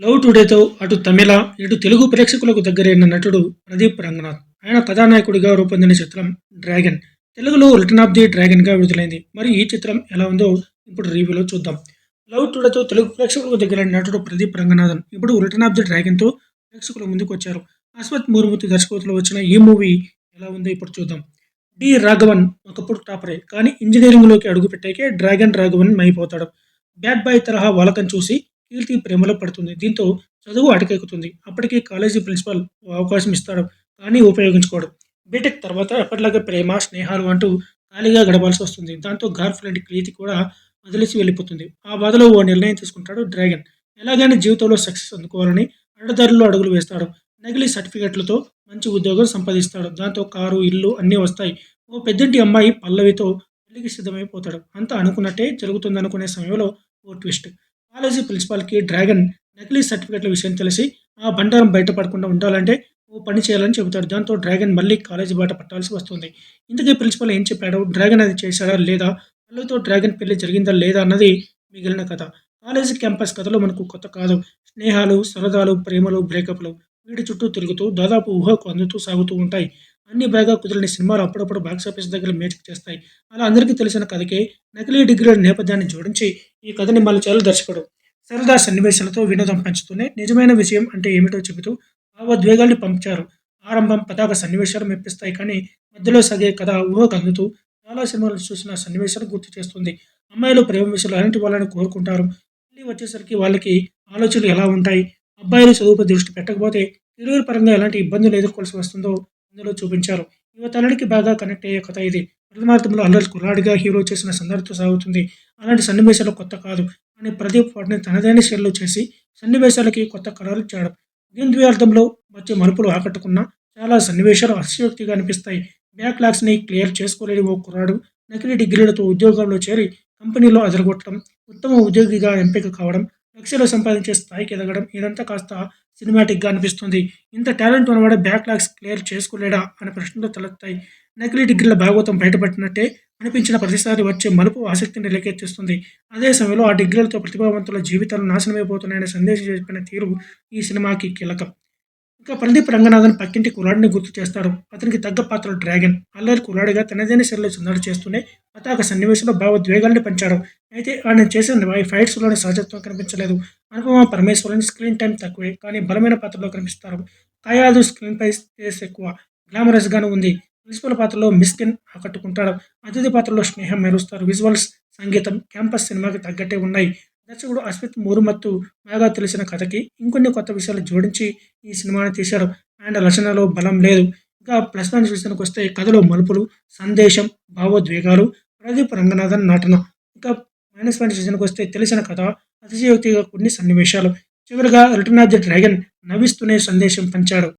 Love టుడేతో అటు తమిళ ఇటు తెలుగు ప్రేక్షకులకు దగ్గరైన నటుడు ప్రదీప్ రంగనాథ్. ఆయన కథానాయకుడిగా రూపొందిన చిత్రం డ్రాగన్. తెలుగులో రిటర్న్ ఆఫ్ ది డ్రాగన్గా విడుదలైంది. మరి ఈ చిత్రం ఎలా ఉందో ఇప్పుడు రివ్యూలో చూద్దాం. లవ్ టుడేతో తెలుగు ప్రేక్షకులకు దగ్గరైన నటుడు ప్రదీప్ రంగనాథన్ ఇప్పుడు రిటర్న్ ఆఫ్ ది డ్రాగన్తో ప్రేక్షకుల ముందుకు వచ్చారు అశ్వత్ మూర్మూర్తి దర్శకత్వంలో వచ్చిన ఈ మూవీ ఎలా ఉందో ఇప్పుడు చూద్దాం. డి రాఘవన్ ఒకప్పుడు టాపరే కానీ ఇంజనీరింగ్లోకి అడుగుపెట్టాకే డ్రాగన్ రాఘవన్ మైపోతాడు. బ్యాడ్ బాయ్ తరహా వాలకం చూసి కీర్తి ప్రేమలో పడుతుంది. దీంతో చదువు అటకెక్కుతుంది. అప్పటికే కాలేజీ ప్రిన్సిపల్ అవకాశం ఇస్తాడు కానీ ఉపయోగించుకోడు. బీటెక్ తర్వాత ఎప్పటిలాగే ప్రేమ స్నేహాలు అంటూ ఖాళీగా గడపాల్సి వస్తుంది. దాంతో గర్ల్ ఫ్రెండ్ కీర్తి కూడా వదిలేసి వెళ్ళిపోతుంది. ఆ బాధలో ఓ నిర్ణయం తీసుకుంటాడు డ్రాగన్. ఎలాగైనా జీవితంలో సక్సెస్ అందుకోవాలని అడ్డదారుల్లో అడుగులు వేస్తాడు. నకిలీ సర్టిఫికెట్లతో మంచి ఉద్యోగం సంపాదిస్తాడు. దాంతో కారు ఇల్లు అన్నీ వస్తాయి. ఓ పెద్దంటి అమ్మాయి పల్లవితో పెళ్ళికి సిద్ధమైపోతాడు. అంతా అనుకున్నట్టే జరుగుతుందనుకునే సమయంలో ఓ ట్విస్ట్. కాలేజీ ప్రిన్సిపాల్కి డ్రాగన్ నకిలీ సర్టిఫికెట్ల విషయం తెలిసి ఆ బండారం బయటపడకుండా ఉండాలంటే ఓ పని చేయాలని చెబుతాడు. దాంతో డ్రాగన్ మళ్ళీ కాలేజీ బాట పట్టాల్సి వస్తుంది. ఇంతకీ ప్రిన్సిపల్ ఏం చెప్పాడు? డ్రాగన్ అది చేశాడా లేదా? పల్లవితో డ్రాగన్ పెళ్ళి జరిగిందా లేదా అన్నది మిగిలిన కథ. కాలేజీ క్యాంపస్ కథలో మనకు కొత్త కాదు. స్నేహాలు సరదాలు ప్రేమలు బ్రేకప్లు వీటి చుట్టూ తిరుగుతూ దాదాపు ఊహకు అందుతూ సాగుతూ ఉంటాయి. అన్ని బాగా కుదిరిన సినిమాలు అప్పుడప్పుడు బాక్సాఫీస్ దగ్గర మేజిక్ చేస్తాయి అలా అందరికీ తెలిసిన కథకే నకిలీ డిగ్రీల నేపథ్యాన్ని జోడించి ఈ కథని మలచాలు దర్శకుడు సరదా సన్నివేశాలతో వినోదం పంచుతూనే నిజమైన విషయం అంటే ఏమిటో చెబుతూ భావోద్వేగాల్ని పంపించారు ఆరంభం పతాక సన్నివేశాలు మెప్పిస్తాయి కానీ మధ్యలో సాగే కథ ఊహకు అందుతూ చాలా సినిమాలు చూసిన సన్నివేశాలు గుర్తు చేస్తుంది. అమ్మాయిలు ప్రేమ విషయాలు అలాంటి వాళ్ళని కోరుకుంటారు. మళ్ళీ వచ్చేసరికి వాళ్ళకి ఆలోచనలు ఎలా ఉంటాయి? అబ్బాయిలు చదువుపై దృష్టి పెట్టకపోతే కెరీర్ పరంగా ఎలాంటి ఇబ్బందులు ఎదుర్కోవాల్సి వస్తుందో ఇందులో చూపించారు. యువతలడికి బాగా కనెక్ట్ అయ్యే కథ ఇది. ప్రథమార్థంలో అల్లరి కుర్రాడిగా హీరో చేసిన సందర్భం సాగుతుంది. అలాంటి సన్నివేశాలు కొత్త కాదు. అని ప్రదీప్ వాటిని తనదైన శైలిలో చేసి సన్నివేశాలకి కొత్త కళలు ఇచ్చాడు దీని ద్వ్యార్థంలో వచ్చే మలుపులు ఆకట్టుకున్న చాలా సన్నివేశాలు అతిశయోక్తిగా అనిపిస్తాయి. బ్యాక్ లాగ్స్ని క్లియర్ చేసుకోలేని ఓ కుర్రాడు నకిలీ డిగ్రీలతో ఉద్యోగంలో చేరి కంపెనీలో అదరగొట్టడం ఉత్తమ ఉద్యోగిగా ఎంపిక కావడం లక్షలు సంపాదించే స్థాయికి ఎదగడం ఇదంతా కాస్త సినిమాటిక్గా అనిపిస్తుంది. ఇంత టాలెంట్ ఉన్నవాడు బ్యాక్లాగ్స్ క్లియర్ చేసుకోలేడా అనే ప్రశ్నలు తలెత్తాయి. నకిలీ డిగ్రీల భాగవతం బయటపడినట్టే అనిపించిన ప్రతిసారి వచ్చే మలుపు ఆసక్తిని రేకెత్తిస్తుంది. అదే సమయంలో ఆ డిగ్రీలతో ప్రతిభావంతుల జీవితాలు నాశనమైపోతున్నాయనే సందేశం చెప్పిన తీరు ఈ సినిమాకి కీలకం. ఇంకా ప్రదీప్ రంగనాథన్ పక్కింటి కులాడిని గుర్తు చేస్తారు. అతనికి తగ్గ పాత్ర డ్రాగన్. అల్లరి కులాడిగా తనదైన శైలిలో సందడి చేస్తూనే పతాక సన్నివేశంలో భావోద్వేగాల్ని పెంచాడు. అయితే ఆయన చేసిన ఫైట్స్లోని సహజత్వం కనిపించలేదు. అనుపమ పరమేశ్వరుని స్క్రీన్ టైం తక్కువే కానీ బలమైన పాత్రలో కనిపిస్తారు. కాయాదు స్క్రీన్ పై స్పేస్ ఎక్కువ. గ్లామరస్గాను ఉంది. ప్రిన్సిపల్ పాత్రలో మిస్కిన్ ఆకట్టుకుంటాడు. అతిథి పాత్రలో స్నేహం మెరుస్తారు. విజువల్స్ సంగీతం క్యాంపస్ సినిమాకి తగ్గట్టే ఉన్నాయి. దర్శకుడు అస్మిత్ మూరుమత్తు బాగా తెలిసిన కథకి ఇంకొన్ని కొత్త విషయాలు జోడించి ఈ సినిమాని తీశారు. ఆయన రచనలో బలం లేదు. ఇంకా ప్లస్ పాయింట్స్ విషయానికి వస్తే కథలో మలుపులు సందేశం భావోద్వేగాలు ప్రదీప్ రంగనాథన్ నటన. ఇంకా మైనస్ పాయింట్స్ విషయానికి వస్తే తెలిసిన కథ అతిశయోక్తిగా కొన్ని సన్నివేశాలు. చివరిగా రిటర్న్ ఆఫ్ ది డ్రాగన్ నవ్విస్తూనే సందేశం పంచాడు.